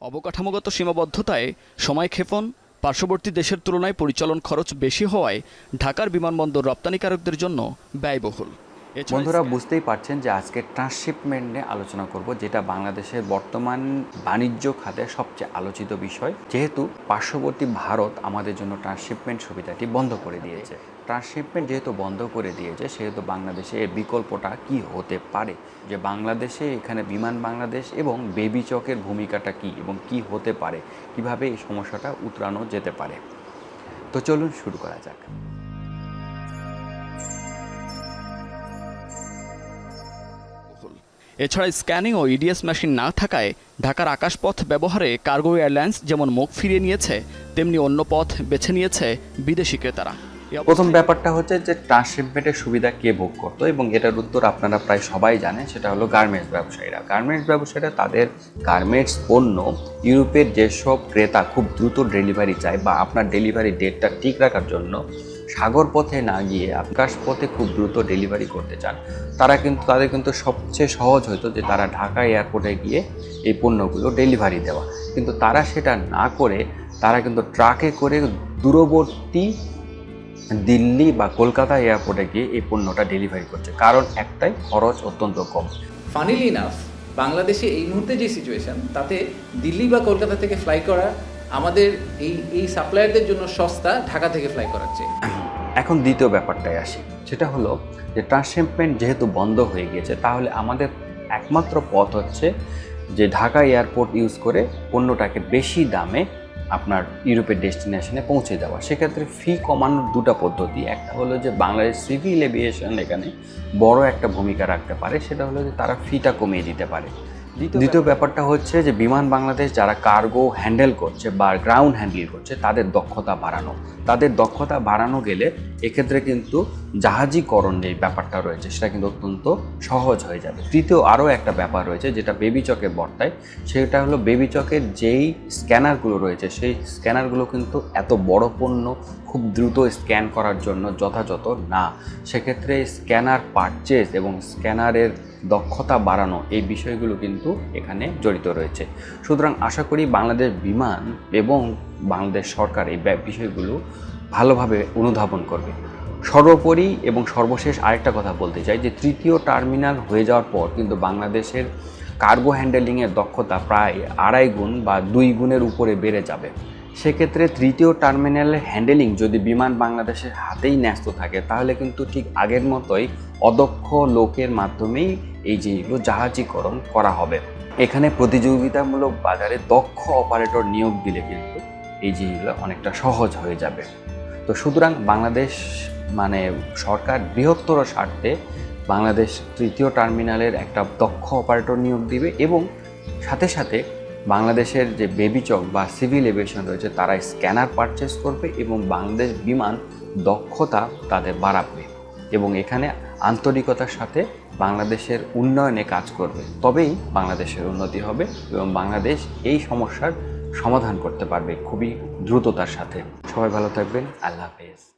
অবকাঠামোগত সীমাবদ্ধতায় সময়ক্ষেপণ পার্শ্ববর্তী দেশের তুলনায় পরিচালন খরচ বেশি হওয়ায় ঢাকার বিমানবন্দর রপ্তানিকারকদের জন্য ব্যয়বহুল। বন্ধুরা বুঝতেই পারছেন যে আজকে ট্রান্সশিপমেন্ট নিয়ে আলোচনা করব যেটা বাংলাদেশের বর্তমান বাণিজ্য খাতে সবচেয়ে আলোচিত বিষয়। যেহেতু পার্শ্ববর্তী ভারত আমাদের জন্য ট্রান্সশিপমেন্ট সুবিধাটি বন্ধ করে দিয়েছে। ট্রান্সশিপমেন্ট যেহেতু বন্ধ করে দিয়েছে সেহেতু বাংলাদেশে এর বিকল্পটা কি হতে পারে? যে বাংলাদেশে এখানে বিমান বাংলাদেশ এবং বেবি চকের ভূমিকাটা কি এবং কি হতে পারে? কীভাবে এই সমস্যাটা উতরানো যেতে পারে? তো চলুন শুরু করা যাক। এছাড়া স্ক্যানিং ও ইডিএস মেশিন না থাকায় ঢাকার আকাশপথ ব্যবহারে কার্গো এয়ারলাইন্স যেমন মুখ ফিরিয়ে নিয়েছে, তেমনি অন্য পথ বেছে নিয়েছে বিদেশি ক্রেতারা। প্রথম ব্যাপারটা হচ্ছে যে ট্রান্সশিপমেন্টের সুবিধা কে ভোগ করতো এবং এটার উত্তর আপনারা প্রায় সবাই জানেন, সেটা হলো গার্মেন্টস ব্যবসায়ীরা। গার্মেন্টস ব্যবসায়ীরা তাদের গার্মেন্টস পণ্য ইউরোপের যেসব ক্রেতা খুব দ্রুত ডেলিভারি চায় বা আপনার ডেলিভারি ডেটটা ঠিক রাখার জন্য সাগর পথে না গিয়ে আকাশ পথে খুব দ্রুত ডেলিভারি করতে চান। তারা কিন্তু, তাদের কিন্তু সবচেয়ে সহজ হতো যে তারা ঢাকা এয়ারপোর্টে গিয়ে এই পণ্যগুলো ডেলিভারি দেওয়া। কিন্তু তারা সেটা না করে, তারা কিন্তু ট্রাকে করে দূরবর্তী দিল্লি বা কলকাতা এয়ারপোর্টে গিয়ে এই পণ্যটা ডেলিভারি করছে। কারণ একটাই, খরচ অত্যন্ত কম। ফানিলি ইনাফ বাংলাদেশে এই মুহূর্তে যে সিচুয়েশন তাতে দিল্লি বা কলকাতা থেকে ফ্লাই করা আমাদের এই এই সাপ্লায়ারদের জন্য সস্তা ঢাকা থেকে ফ্লাই করার চেয়ে এখন দ্বিতীয় ব্যাপারটায় আসি। সেটা হলো যে ট্রান্সশিপমেন্ট যেহেতু বন্ধ হয়ে গিয়েছে, তাহলে আমাদের একমাত্র পথ হচ্ছে যে ঢাকা এয়ারপোর্ট ইউজ করে পণ্যটাকে বেশি দামে আপনার ইউরোপের ডেস্টিনেশনে পৌঁছে দেওয়া। সেক্ষেত্রে ফি কমানোর দুটো পদ্ধতি। একটা হলো যে বাংলাদেশ সিভিল এভিয়েশন এখানে বড় একটা ভূমিকা রাখতে পারে, সেটা হলো যে তারা ফিটা কমিয়ে দিতে পারে। দ্বিতীয় ব্যাপারটা হচ্ছে যে বিমান বাংলাদেশ যারা কার্গো হ্যান্ডেল করছে বা গ্রাউন্ড হ্যান্ডেল করছে তাদের দক্ষতা বাড়ানো। তাদের দক্ষতা বাড়ানো গেলে এক্ষেত্রে কিন্তু জাহাজীকরণ যে ব্যাপারটা রয়েছে, সেটা কিন্তু অত্যন্ত সহজ হয়ে যাবে। তৃতীয় আরও একটা ব্যাপার রয়েছে, যেটা বেবি চকে বর্তায়, সেটা হলো বেবি চকের যেই স্ক্যানারগুলো রয়েছে, সেই স্ক্যানারগুলো কিন্তু এত বড় পণ্য, খুব দ্রুত স্ক্যান করার জন্য যথাযথ না। সেক্ষেত্রে স্ক্যানার পারচেস এবং স্ক্যানারের দক্ষতা বাড়ানো, এই বিষয়গুলো কিন্তু এখানে জড়িত রয়েছে। সুতরাং আশা করি বাংলাদেশ বিমান এবং বাংলাদেশ সরকার এই বিষয়গুলো ভালোভাবে অনুধাবন করবে। সর্বোপরি এবং সর্বশেষ আরেকটা কথা বলতে চাই যে তৃতীয় টার্মিনাল হয়ে যাওয়ার পর কিন্তু বাংলাদেশের কার্গো হ্যান্ডেলিংয়ের দক্ষতা প্রায় আড়াই গুণ বা দুই গুণের উপরে বেড়ে যাবে। সেক্ষেত্রে তৃতীয় টার্মিনালের হ্যান্ডেলিং যদি বিমান বাংলাদেশের হাতেই ন্যস্ত থাকে, তাহলে কিন্তু ঠিক আগের মতোই অদক্ষ লোকের মাধ্যমেই এই যেগুলো জাহাজীকরণ করা হবে। এখানে প্রতিযোগিতামূলক বাজারে দক্ষ অপারেটর নিয়োগ দিলে কিন্তু এই জিনিসগুলো অনেকটা সহজ হয়ে যাবে। তো সুতরাং বাংলাদেশ মানে সরকার বৃহত্তর স্বার্থে বাংলাদেশ তৃতীয় টার্মিনালের একটা দক্ষ অপারেটর নিয়োগ দিবে এবং সাথে সাথে বাংলাদেশের যে বেবি চক বা সিভিল এভিয়েশন রয়েছে, তারা স্ক্যানার পারচেস করবে এবং বাংলাদেশ বিমান দক্ষতা তাদের বাড়াবে এবং এখানে আন্তরিকতার সাথে বাংলাদেশের উন্নয়নে কাজ করবে। তবেই বাংলাদেশের উন্নতি হবে এবং বাংলাদেশ এই সমস্যার সমাধান করতে পারবে খুবই দ্রুততার সাথে। সবাই ভালো থাকবেন। আল্লাহ হাফেজ।